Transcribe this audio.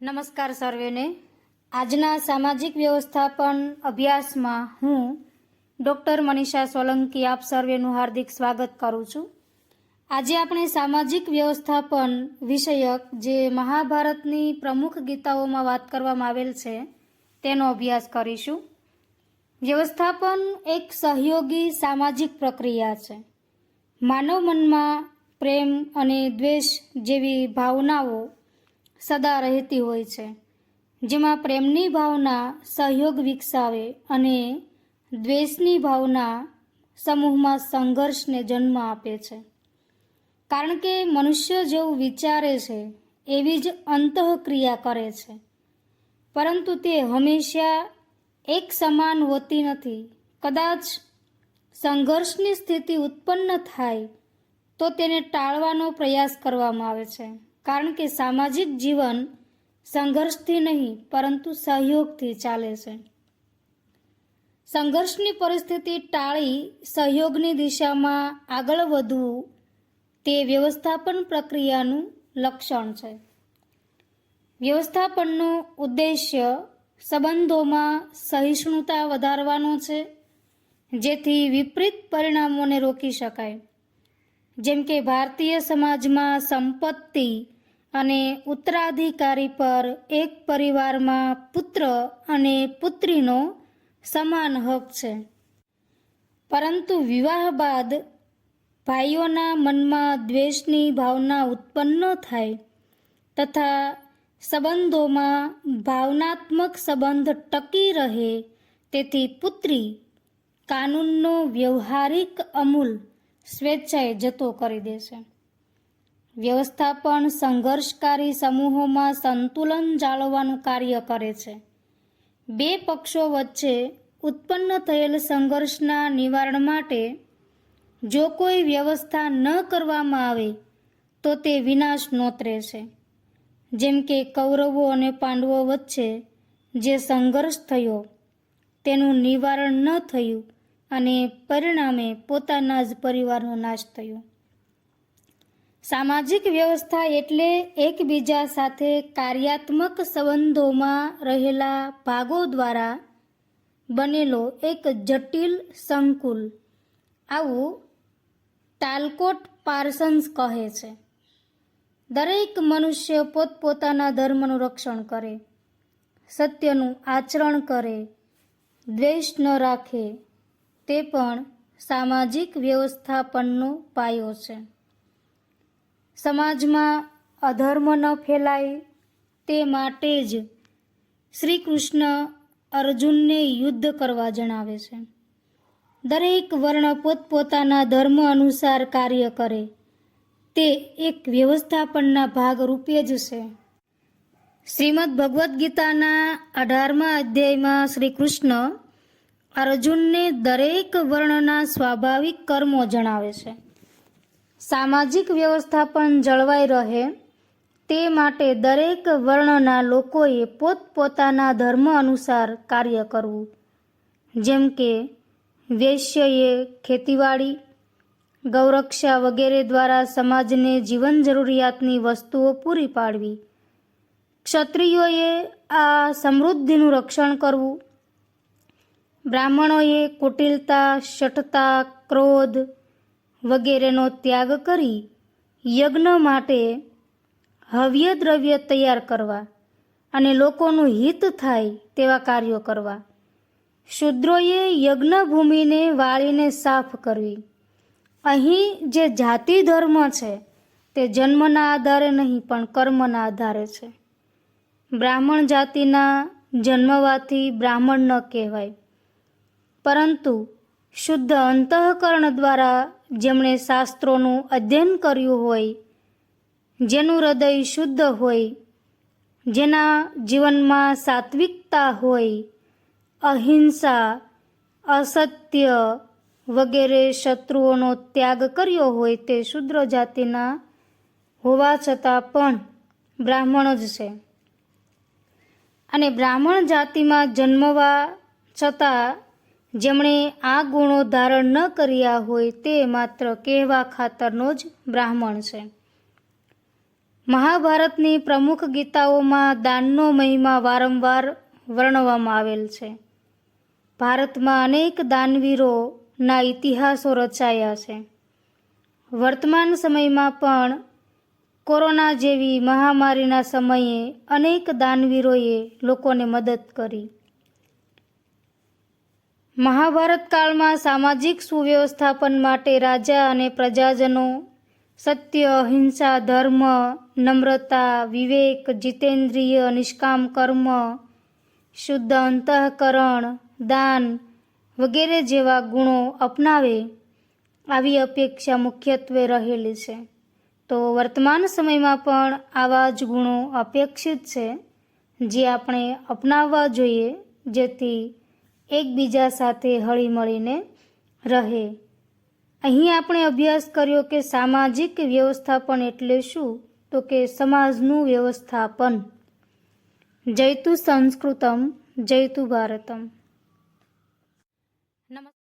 નમસ્કાર સર્વેને. આજના સામાજિક વ્યવસ્થાપન અભ્યાસમાં હું ડૉક્ટર મનીષા સોલંકી આપ સર્વેનું હાર્દિક સ્વાગત કરું છું. આજે આપણે સામાજિક વ્યવસ્થાપન વિષયક જે મહાભારતની પ્રમુખ ગીતાઓમાં વાત કરવામાં આવેલ છે, તેનો અભ્યાસ કરીશું. વ્યવસ્થાપન એક સહયોગી સામાજિક પ્રક્રિયા છે. માનવ મનમાં પ્રેમ અને દ્વેષ જેવી ભાવનાઓ સદા રહેતી હોય છે, જેમાં પ્રેમની ભાવના સહયોગ વિકસાવે અને દ્વેષની ભાવના સમૂહમાં સંઘર્ષને જન્મ આપે છે. કારણ કે મનુષ્ય જેવું વિચારે છે, એવી જ અંતઃક્રિયા કરે છે. પરંતુ તે હંમેશા એક સમાન હોતી નથી. કદાચ સંઘર્ષની સ્થિતિ ઉત્પન્ન થાય, તો તેને ટાળવાનો પ્રયાસ કરવામાં આવે છે. કારણ કે સામાજિક જીવન સંઘર્ષથી નહીં, પરંતુ સહયોગથી ચાલે છે. સંઘર્ષની પરિસ્થિતિ ટાળી સહયોગની દિશામાં આગળ વધવું તે વ્યવસ્થાપન પ્રક્રિયાનું લક્ષણ છે. વ્યવસ્થાપનનો ઉદ્દેશ્ય સંબંધોમાં સહિષ્ણુતા વધારવાનો છે, જેથી વિપરીત પરિણામોને રોકી શકાય. જેમ કે ભારતીય સમાજમાં સંપત્તિ અને ઉત્તરાધિકારી પર એક પરિવારમાં પુત્ર અને પુત્રીનો સમાન હક છે. પરંતુ વિવાહ બાદ ભાઈઓના મનમાં દ્વેષની ભાવના ઉત્પન્ન થાય તથા સંબંધોમાં ભાવનાત્મક સંબંધ ટકી રહે તેથી પુત્રી કાનૂનનો વ્યવહારિક અમૂલ સ્વેચ્છાએ જતો કરી દે છે વ્યવસ્થાપન સંઘર્ષકારી સમૂહોમાં સંતુલન જાળવવાનું કાર્ય કરે છે. બે પક્ષો વચ્ચે ઉત્પન્ન થયેલ સંઘર્ષના નિવારણ માટે જો કોઈ વ્યવસ્થા ન કરવામાં આવે, તો તે વિનાશ નોતરે છે. જેમ કે કૌરવો અને પાંડવો વચ્ચે જે સંઘર્ષ થયો, તેનું નિવારણ ન થયું અને પરિણામે પોતાના જ પરિવારનો નાશ થયો. સામાજિક વ્યવસ્થા એટલે એકબીજા સાથે કાર્યાત્મક સંબંધોમાં રહેલા ભાગો દ્વારા બનેલો એક જટિલ સંકુલ. આવું તાલકોટ પાર્સન્સ કહે છે. દરેક મનુષ્ય પોતપોતાના ધર્મનું રક્ષણ કરે, સત્યનું આચરણ કરે, દ્વેષ ન રાખે, તે પણ સામાજિક વ્યવસ્થાપનનો પાયો છે. સમાજમાં અધર્મ ન ફેલાય તે માટે જ શ્રી કૃષ્ણ અર્જુનને યુદ્ધ કરવા જણાવે છે. દરેક વર્ણ પોતપોતાના ધર્મ અનુસાર કાર્ય કરે. તે એક વ્યવસ્થાપનના ભાગ રૂપે જ છે. શ્રીમદ ભગવદ્ ગીતાના અઢારમા અધ્યાયમાં શ્રી કૃષ્ણ અર્જુનને દરેક વર્ણના સ્વાભાવિક કર્મો જણાવે છે. સામાજિક વ્યવસ્થાપન જળવાઈ રહે તે માટે દરેક વર્ણના લોકોએ પોતપોતાના ધર્મ અનુસાર કાર્ય કરવું. જેમ કે વૈશ્યએ ખેતીવાડી, ગૌરક્ષા વગેરે દ્વારા સમાજને જીવન જરૂરિયાતની વસ્તુઓ પૂરી પાડવી. ક્ષત્રિયોએ આ સમૃદ્ધિનું રક્ષણ કરવું. બ્રાહ્મણોએ કુટિલતા, શઠતા, ક્રોધ વગેરેનો ત્યાગ કરી યજ્ઞ માટે હવ્ય દ્રવ્ય તૈયાર કરવા અને લોકોનું હિત થાય તેવા કાર્યો કરવા. શૂદ્રોએ યજ્ઞભૂમિને વાળીને સાફ કરવી. અહીં જે જાતિ ધર્મ છે તે જન્મના આધારે નહીં, પણ કર્મના આધારે છે. બ્રાહ્મણ જાતિના જન્મવાથી બ્રાહ્મણ ન કહેવાય. પરંતુ શુદ્ધ અંતઃકરણ દ્વારા જેમણે શાસ્ત્રોનું અધ્યયન કર્યું હોય, જેનું હૃદય શુદ્ધ હોય, જેના જીવનમાં સાત્વિકતા હોય, અહિંસા, અસત્ય વગેરે શત્રુઓનો ત્યાગ કર્યો હોય તે શુદ્ર જાતિના હોવા છતાં પણ બ્રાહ્મણ જ છે. અને બ્રાહ્મણ જાતિમાં જન્મવા છતાં જેમણે આ ગુણો ધારણ ન કર્યા હોય તે માત્ર કહેવા ખાતરનો જ બ્રાહ્મણ છે. મહાભારતની પ્રમુખ ગીતાઓમાં દાનનો મહિમા વારંવાર વર્ણવવામાં આવેલ છે. ભારતમાં અનેક દાનવીરોના ઇતિહાસો રચાયા છે. વર્તમાન સમયમાં પણ કોરોના જેવી મહામારીના સમયે અનેક દાનવીરોએ લોકોને મદદ કરી. મહાભારત કાળમાં સામાજિક સુવ્યવસ્થાપન માટે રાજા અને પ્રજાજનો સત્ય, અહિંસા, ધર્મ, નમ્રતા, વિવેક, જીતેન્દ્રિય, નિષ્કામ કર્મ, શુદ્ધ અંતઃકરણ, દાન વગેરે જેવા ગુણો અપનાવે આવી અપેક્ષા મુખ્યત્વે રહેલી છે. તો વર્તમાન સમયમાં પણ આવા જ ગુણો અપેક્ષિત છે, જે આપણે અપનાવવા જોઈએ, જેથી એકબીજા સાથે હળીમળીને રહે. અહીં આપણે અભ્યાસ કર્યો કે સામાજિક વ્યવસ્થાપન એટલે શું? તો કે સમાજનું વ્યવસ્થાપન. જયતુ સંસ્કૃતમ જયતુ ભારતમ.